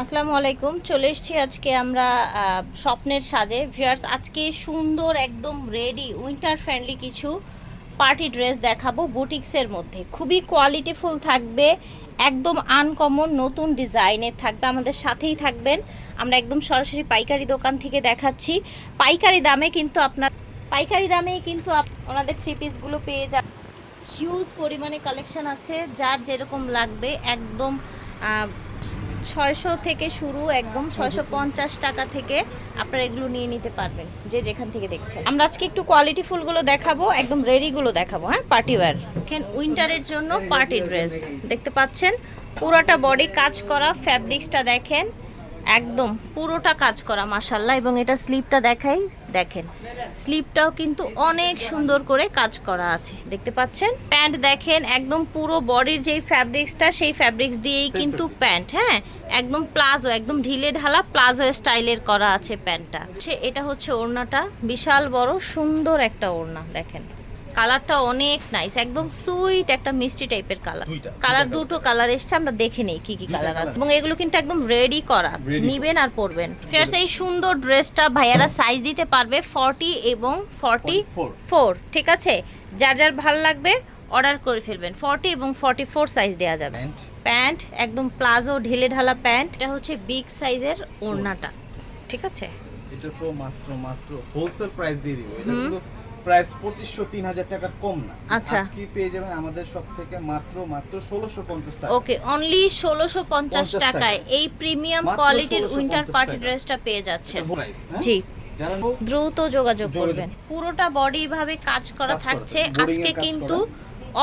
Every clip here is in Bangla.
আসসালামু আলাইকুম, চলে এসেছি আজকে আমরা স্বপ্নের সাজে। ভিউয়ার্স, আজকে সুন্দর, একদম রেডি উইন্টার ফ্রেন্ডলি কিছু পার্টি ড্রেস দেখাবো বুটিক্সের মধ্যে। খুবই কোয়ালিটিফুল থাকবে, একদম আনকমন নতুন ডিজাইনের থাকবে, আমাদের সাথেই থাকবেন। আমরা একদম সরাসরি পাইকারি দোকান থেকে দেখাচ্ছি। পাইকারি দামে কিন্তু আপনার, পাইকারি দামেই কিন্তু ওনাদের থ্রি পিসগুলো পেয়ে যান হিউজ পরিমাণে কালেকশন আছে, যার যেরকম লাগবে, একদম ছয়শো থেকে শুরু, একদম ছয়শো পঞ্চাশ টাকা থেকে আপনারা এগুলো নিয়ে নিতে পারবেন, যে যেখান থেকে দেখছেন। আমরা আজকে একটু কোয়ালিটি ফুলগুলো দেখাবো, একদম রেডিগুলো দেখাবো হ্যাঁ পার্টি ওয়ার দেখেন উইন্টারের জন্য পার্টি ড্রেস দেখতে পাচ্ছেন? পুরোটা বডি কাজ করা ফ্যাব্রিক্সটা দেখেন। একদম পুরোটা কাজ করা মাসাল্লাহ এবং এটার স্লিপটা দেখাই দেখেন। স্লিপটাও কিন্তু অনেক সুন্দর করে কাজ করা আছে। দেখতে পাচ্ছেন? প্যান্ট দেখেন একদম পুরো বডির যেই ফ্যাব্রিক্সটা সেই ফ্যাব্রিক্স দিয়েই কিন্তু প্যান্ট হ্যাঁ? একদম প্লাজো একদম ঢিলে ঢালা প্লাজো স্টাইলের করা আছে প্যান্টটা সে এটা হচ্ছে ওড়নাটা বিশাল বড় সুন্দর একটা ওড়না দেখেন। কালারটা অনেক নাইস একদম সুইট একটা মিষ্টি টাইপের কালার কালার দুটো কালার এসছে আমরা দেখে নেই কি কি কালার আছে। এবং এগুলো কিন্তু একদম রেডি করা নিবেন আর পরবেন। ফেয়ার্স এই সুন্দর ড্রেসটা ভাইয়ারা সাইজ দিতে পারবে ফর্টি এবং ফর্টি 44 ফোর ঠিক আছে? যার যার ভালো লাগবে অর্ডার করে ফেলবেন। ফর্টি এবং ফর্টি ফোর সাইজ দেওয়া যাবে প্যান্ট একদম প্লাজো ঢিলে ঢালা প্যান্ট এটা হচ্ছে বিগ সাইজের ওড়নাটা। ঠিক আছে? এটা মাত্র মাত্র হোলসেল প্রাইস দিয়ে দিব। এটা প্রাইস পঁচিশশো তিন হাজার টাকার কম না। আচ্ছা। আজকে পেয়ে যাবেন আমাদের সব থেকে মাত্র মাত্র ষোলোশো পঞ্চাশ টাকা। ওকে অনলি ষোলোশো পঞ্চাশ টাকায়। এই প্রিমিয়াম কোয়ালিটির উইন্টার পার্টি ড্রেসটা পেয়ে price, হ্যাঁ? জি। দ্রুত যোগাযোগ যোগাযোগ। করবেন। পুরোটা বডি ভাবে কাজ করা থাকছে। আজকে কিন্তু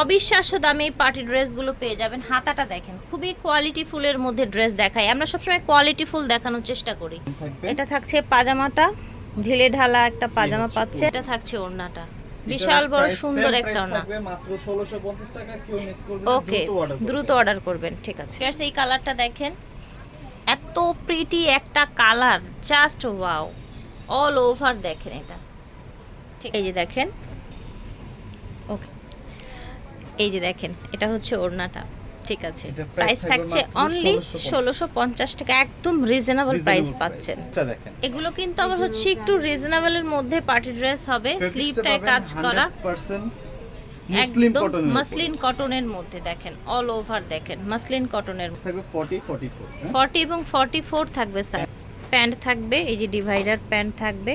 অবিশ্বাস্য দামে এই পার্টি ড্রেসগুলো পেয়ে যাবেন। হাতাটা দেখেন খুবই কোয়ালিটি ফুলের মধ্যে ড্রেস দেখাই আমরা সবসময় কোয়ালিটি ফুল দেখানোর চেষ্টা করি। এটা থাকছে পাজামাটা। ঢিলে ঢালা একটা পাজামা পাচ্ছে। এটা থাকছে ওড়নাটা। বিশাল বড় সুন্দর একটা ওড়না। মাত্র ষোলোশো পঞ্চাশ টাকা কেউ মিস করবে না, ওকে দ্রুত অর্ডার করবেন ঠিক আছে। Friends, এই কালারটা দেখেন। এত প্রিটি একটা colour just wow all over দেখেন এটা। ঠিক এই যে দেখেন ওকে এই যে দেখেন এটা হচ্ছে ওড়নাটা। ঠিক আছে। প্রাইস থাকছে অনলি 1650 ষোলোশো পঞ্চাশ। টাকা একদম রিজনেবল প্রাইস পাচ্ছেন। এটা দেখেন। এগুলো কিন্তু আবার হচ্ছে একটু রিজনেবলের মধ্যে পার্টি ড্রেস হবে স্লিভটায় কাজ করা। 100% মুসলিম একদম কটনের মাসলিন কটনের মধ্যে দেখেন অল ওভার দেখেন মাসলিন কটনের থাকবে 40 44 হ্যাঁ? ফর্টি এবং ফর্টি ফোর থাকবে স্যার প্যান্ট থাকবে এই যে ডিভাইডার প্যান্ট থাকবে।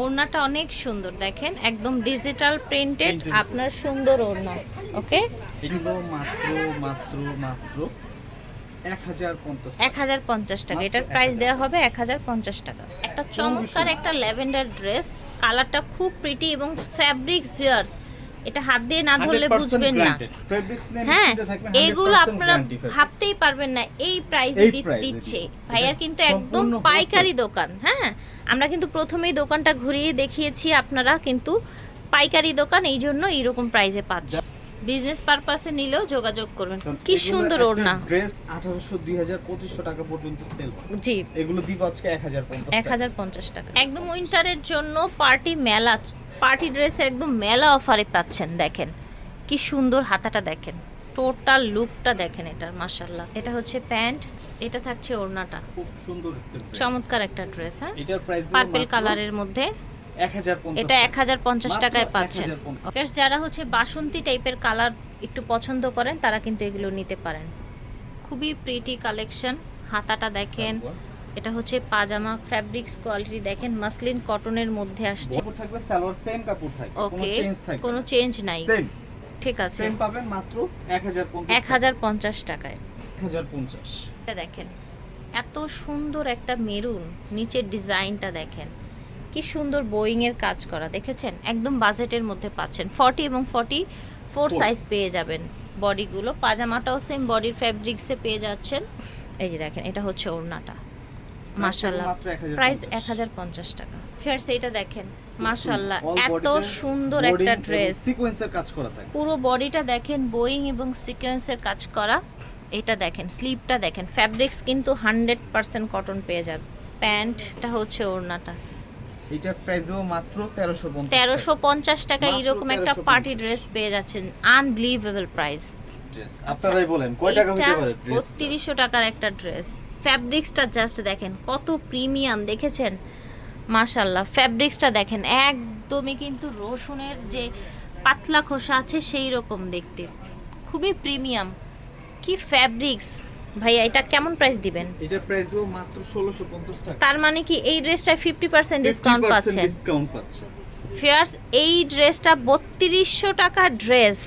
ওড়নাটা অনেক সুন্দর দেখেন একদম ডিজিটাল প্রিন্টেড আপনার সুন্দর ওড়না। ওকে এগুলো মাত্র মাত্র মাত্র এক হাজার পঞ্চাশ টাকা। এটার প্রাইস দেওয়া হবে এক হাজার পঞ্চাশ টাকা। একটা চমৎকার একটা ল্যাভেন্ডার ড্রেস। কালারটা খুব প্রিটি এবং ফ্যাব্রিক্স ভিয়ার্স এটা হাত দিয়ে না ধরলে বুঝবেন না। হ্যাঁ এগুলো আপনারা ভাবতেই পারবেন না এই প্রাইসে দিচ্ছে। ভাইয়ার কিন্তু একদম পাইকারি দোকান হ্যাঁ? আমরা কিন্তু প্রথমেই দোকানটা ঘুরিয়ে দেখিয়েছি আপনারা কিন্তু পাইকারি দোকান এই জন্য এইরকম প্রাইসে পাচ্ছে বিজনেস পারপাসে নিলেও যোগাযোগ করবেন। কি সুন্দর ওড়না। ড্রেস 1800 2000 2500 টাকা পর্যন্ত সেল জি। এগুলো দিব আজকে 1050 এক হাজার পঞ্চাশ টাকা। একদম উইন্টারের জন্য পার্টি মেলা পার্টি ড্রেসের একদম মেলা অফারে পাচ্ছেন দেখেন। কি সুন্দর হাতাটা দেখেন। টোটাল লুকটা দেখেন এটার মাসাল্লাহ এটা হচ্ছে প্যান্ট এটা থাকছে ওড়নাটা। খুব সুন্দর চমৎকার একটা ড্রেস হ্যাঁ? এটার প্রাইস পার্পল কালারের মধ্যে। 1050 এটা এক হাজার পঞ্চাশ টাকায় পাচ্ছেন যারা হচ্ছে বাসন্তী টাইপের কালার একটু পছন্দ করেন তারা কিন্তু এগুলো নিতে পারেন। খুবই প্রিটি কালেকশন হাতাটা দেখেন। এটা হচ্ছে পাজামা ফ্যাব্রিক্স কোয়ালিটি দেখেন। মাসলিন কটনের মধ্যে আসছে। কাপড় থাকবে সালোয়ার সেম কাপড় থাকবে। কোনো ওকে চেঞ্জ থাকবে কোনো চেঞ্জ নাই। সেম ঠিক আছে। সেম পাবেন মাত্র 1050 এক হাজার পঞ্চাশ টাকায়। 1050 এটা দেখেন। এত সুন্দর একটা মেরুন। নিচের ডিজাইনটা দেখেন। কি সুন্দর বোয়িং এর কাজ করা দেখেছেন? একদম বাজেটের মধ্যে পাচ্ছেন। ফর্টি এবং ফর্টি ফোর সাইজ পেয়ে যাবেন বডিগুলো পাজামাটাও সেম বডির ফ্যাব্রিক্সে পেয়ে যাচ্ছেন। এই যে দেখেন এটা হচ্ছে ওড়নাটা। মাশাল্লাহ প্রাইস এক হাজার পঞ্চাশ। টাকা। ফিয়ার্স এইটা দেখেন। মাশাল্লাহ এত সুন্দর একটা ড্রেস সিকোয়েন্সের কাজ করা থাকে। পুরো বডিটা দেখেন বোয়িং এবং সিকোয়েন্সের কাজ করা। এটা দেখেন স্লিপটা দেখেন। ফ্যাব্রিক্স কিন্তু হান্ড্রেড পার্সেন্ট কটন পেয়ে যাবে। প্যান্টটা হচ্ছে ওড়নাটা। এটার প্রাইসও মাত্র 1350 তেরোশো পঞ্চাশ টাকা এরকম একটা পার্টি ড্রেস পেয়ে যাচ্ছেন আনবিলিভেবল প্রাইস ড্রেস আপনারাই বলেন কয় টাকা হতে পারে ড্রেস বত্রিশশো টাকার একটা ড্রেস ফ্যাব্রিক্সটা জাস্ট দেখেন কত প্রিমিয়াম দেখেছেন? মাশাল্লাহ ফ্যাব্রিক্সটা দেখেন একদমই কিন্তু রসুনের যে পাতলা খোসা আছে সেই রকম দেখতে। খুবই প্রিমিয়াম কি ফ্যাব্রিক্স ভাইয়া এটা কেমন প্রাইস দিবেন? এটার প্রাইস দেবো মাত্র ষোলোশো পঞ্চাশ টাকা। তার মানে কি এই ফিফটি পার্সেন্ট ডিসকাউন্ট পাচ্ছেন? ডিসকাউন্ট পাচ্ছে। ফিয়ার্স এই ড্রেসটা বত্রিশশো টাকা ড্রেস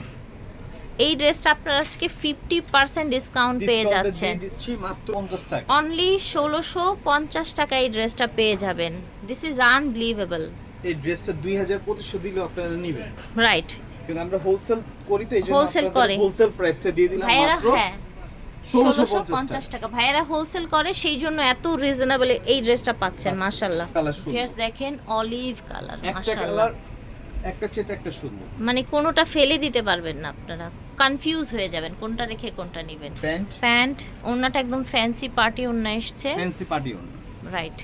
এই ড্রেসটা আপনারা আজকে ফিফটি পার্সেন্ট ডিসকাউন্ট পেয়ে যাচ্ছেন। দিচ্ছি মাত্র পঞ্চাশ টাকা। অনলি ষোলোশো পঞ্চাশ টাকা এই ড্রেসটা পেয়ে যাবেন। দিস ইজ আনবিলিভেবল এই ড্রেসটা দুই হাজার পঁচিশশো দিলে আপনারা নিবেন। রাইট কিন্তু আমরা হোলসেল করি তো এই জন্য Wholesale করে। হোলসেল প্রাইসটা দিয়ে দিলাম মাত্র হ্যাঁ। ষোলোশো পঞ্চাশ টাকা। ভাইয়েরা হোলসেল করে সেই জন্য এত রিজনেবল এই ড্রেসটা পাচ্ছেন আচ্ছা, মাশাল্লাহ ফিয়ার্স দেখেন অলিভ কালার মাশাল্লাহ একটা চেতে একটা সুন্দর। মানে কোনোটা ফেলে দিতে পারবেন না আপনারা। কনফিউজ হয়ে যাবেন কোনটা রেখে কোনটা নেবেন। প্যান্ট ওড়নাটা একদম ফ্যান্সি পার্টি ওড়না এসছে। ফ্যান্সি পার্টি ওন রাইট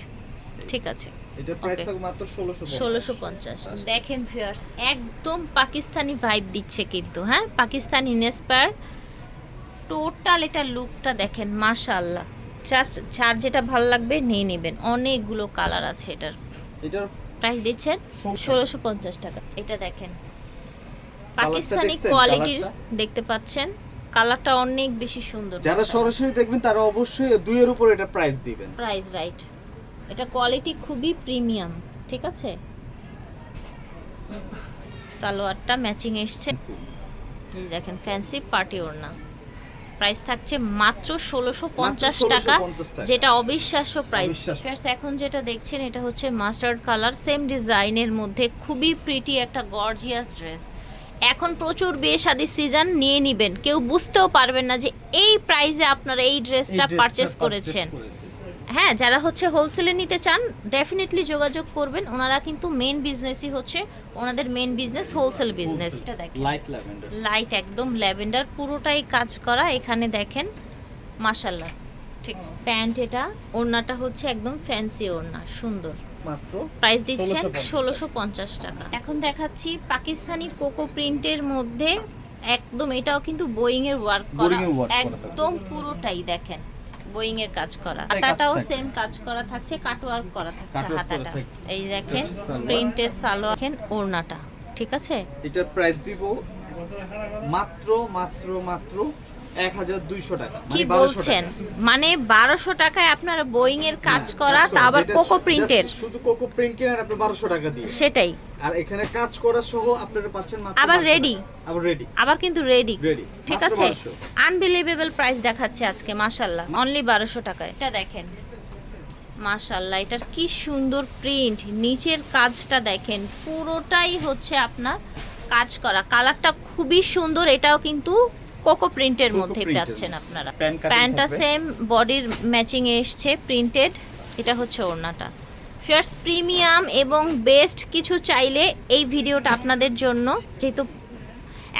ঠিক আছে। এটা প্রাইস. থাকবে মাত্র ষোলোশো ষোলোশো পঞ্চাশ। দেখেন ফিয়ার্স একদম পাকিস্তানি ভাইব দিচ্ছে কিন্তু হ্যাঁ? পাকিস্তানি ইনস্পায়ার টোটাল এটা লুকটা দেখেন মাশাআল্লাহ। জাস্ট যার যেটা ভালো লাগবে নিয়ে নেবেন। অনেকগুলো কালার আছে এটার। এটার প্রাইস দিচ্ছেন ষোলোশো পঞ্চাশ টাকা। এটা দেখেন। পাকিস্তানি কোয়ালিটির দেখতে পাচ্ছেন। কালারটা অনেক বেশি সুন্দর। যারা সরাসরি দেখবেন তারা অবশ্যই দুইয়ের উপর এটা প্রাইস দিবেন। প্রাইস রাইট এটা কোয়ালিটি খুবই প্রিমিয়াম ঠিক আছে? সালোয়ারটা ম্যাচিং এসছে। এই দেখেন ফ্যান্সি পার্টি ওড়না। প্রাইস থাকছে মাত্র ষোলোশো পঞ্চাশ টাকা যেটা অবিশ্বাস্য প্রাইস। এখন যেটা দেখছেন এটা হচ্ছে মাস্টার্ড কালার সেম ডিজাইনের মধ্যে খুবই প্রিটি একটা গর্জিয়াস ড্রেস এখন প্রচুর বিয়ে সাদী সিজন নিয়ে নিবেন। কেউ বুঝতেও পারবেন না যে এই প্রাইসে আপনারা এই ড্রেসটা পারচেস করেছেন। হ্যাঁ যারা হচ্ছে হোলসেলে নিতে চান ডেফিনেটলি যোগাযোগ করবেন। ওনারা কিন্তু মেন বিজনেসই হচ্ছে ওনাদের মেন বিজনেস হোলসেল বিজনেস দেখেন। লাইট ল্যাভেন্ডার লাইট একদম ল্যাভেন্ডার পুরোটাই কাজ করা এখানে দেখেন মাশাল্লাহ ঠিক প্যান্ট এটা ওড়নাটা হচ্ছে একদম ফ্যান্সি ওড়না সুন্দর। মাত্র প্রাইস দিচ্ছেন ষোলোশো পঞ্চাশ টাকা। এখন দেখাচ্ছি পাকিস্তানি কোকো প্রিন্টের মধ্যে একদম এটাও কিন্তু বোয়িং এর ওয়ার্ক করা। একদম পুরোটাই দেখেন। বোয়িং এর কাজ করা। হাতাটাও সেম কাজ করা থাকছে কাটওয়ার্ক করা থাকছে হাতাটা। এই দেখেন। প্রিন্টের সালোয়ার দেখেন ওড়নাটা ঠিক আছে? এটার প্রাইস দিব মাত্র মাত্র মাত্র কি মানে 1200 বলছেন? মানে বারোশো টাকায় আপনারা বোয়িং এর কাজ হ্যাঁ, করা তা আবার কোকো প্রিন্টের শুধু কোকো প্রিন্ট কিনেন আপনি বারোশো টাকা দিয়ে। সেটাই। আর এখানে কাজ করা সহ আপনারা পাচ্ছেন আবার 1200 ready? টাকা। আবার রেডি আবার কিন্তু রেডি ঠিক আছে? 1200 আনবিলিভেবল প্রাইস দেখাচ্ছে আজকে মাশাল্লাহ অনলি বারোশো টাকায়। এটা দেখেন। মাশাল্লাহ এটার কি সুন্দর প্রিন্ট নিচের কাজটা দেখেন পুরোটাই হচ্ছে আপনার কাজ করা। কালারটা খুবই সুন্দর এটাও কিন্তু কোকো প্রিন্টের মধ্যে পাচ্ছেন আপনারা। প্যান্টটা। সেম বডির ম্যাচিং এ এসছে প্রিন্টেড। এটা হচ্ছে ওড়নাটা। ফিয়ার্স প্রিমিয়াম এবং বেস্ট কিছু চাইলে এই ভিডিওটা আপনাদের জন্য যেহেতু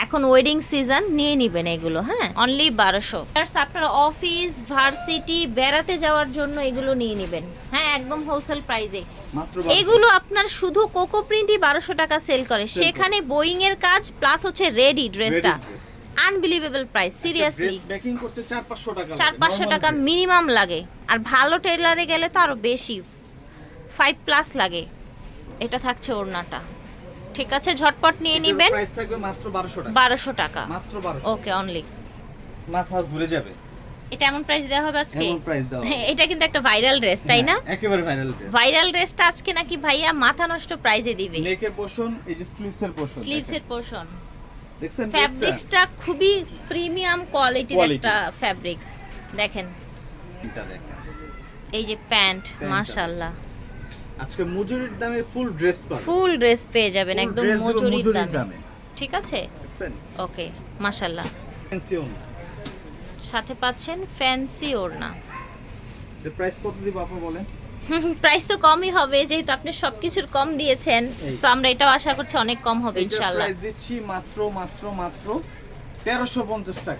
এখন ওয়েডিং সিজন নিয়ে নিবেন এগুলো হ্যাঁ? অনলি বারোশো। আপনার অফিস ভার্সিটি বেড়াতে যাওয়ার জন্য এগুলো নিয়ে নিবেন। হ্যাঁ একদম হোলসেল প্রাইসে। মাত্র এগুলো আপনার শুধু কোকো প্রিন্টই বারোশো টাকা সেল করে। করে। সেখানে বোয়িং এর কাজ প্লাস হচ্ছে রেডি ড্রেসটা। Unbelievable price seriously. বেকিং করতে চার পাঁচশো টাকা চার লাগে, পাঁচশো normal টাকা মিনিমাম লাগে। আর ভালো টেলারে গেলে তো আরও বেশি। ফাইভ প্লাস লাগে। এটা থাকছে ওড়নাটা। ঠিক আছে ঝটপট নিয়ে নেবেন। প্রাইস থাকবে মাত্র বারোশো টাকা। বারোশো টাকা। মাত্র বারোশো। ওকে অনলি মাথা ঘুরে যাবে। এটা এমন প্রাইস দেওয়া হবে আজকে? এমন প্রাইস দেওয়া এটা কিন্তু একটা ভাইরাল ড্রেস তাই না? হ্যাঁ, একেবারে ভাইরাল ড্রেস ভাইরাল ড্রেসটা আজকে নাকি ভাইয়া মাথা নষ্ট প্রাইজে দিবে। নেকের পোর্শন এই যে স্লিভস এর পোর্শন স্লিভস এর পোর্শন দেখছেন ফ্যাব্রিক্সটা খুবই প্রিমিয়াম কোয়ালিটির একটা ফ্যাব্রিক্স দেখেন। এটা দেখেন। এই যে প্যান্ট। মাশাআল্লাহ। আজকে মজুরির দামে ফুল ড্রেস পাবেন। ফুল ড্রেস পেয়ে যাবেন একদম মজুরির দামে। ঠিক আছে? ওকে মাশাআল্লাহ। ফ্যান্সি সাথে পাচ্ছেন ফ্যান্সি ওড়না। এর প্রাইস কত দিব আপনি বলেন? প্রাইস তো কমই হবে যেহেতু আপনি সবকিছুর কম দিয়েছেন তো আমরা এটাও আশা করছি অনেক কম হবে ইনশাআল্লাহ। প্রাইস দিচ্ছি মাত্র মাত্র মাত্র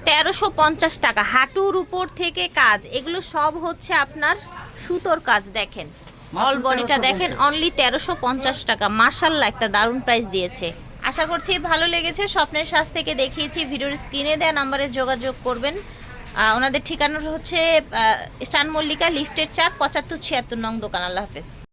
তেরোশো পঞ্চাশ টাকা। হাঁটুর উপর থেকে কাজ এগুলো সব হচ্ছে আপনার সুতোর কাজ দেখেন। অল বডিটা দেখেন অনলি তেরোশো পঞ্চাশ টাকা মাসাল্লাহ একটা দারুণ প্রাইস দিয়েছে। আশা করছি ভালো লেগেছে স্বপ্নের শ্বাস থেকে দেখিয়েছি ভিডিওর স্ক্রিনে দেওয়া নাম্বারে যোগাযোগ করবেন। ওনাদের ঠিকানা হচ্ছে স্টান মল্লিকা লিফটের চার পঁচাত্তর ছিয়াত্তর নং দোকান। আল্লাহ হাফেজ।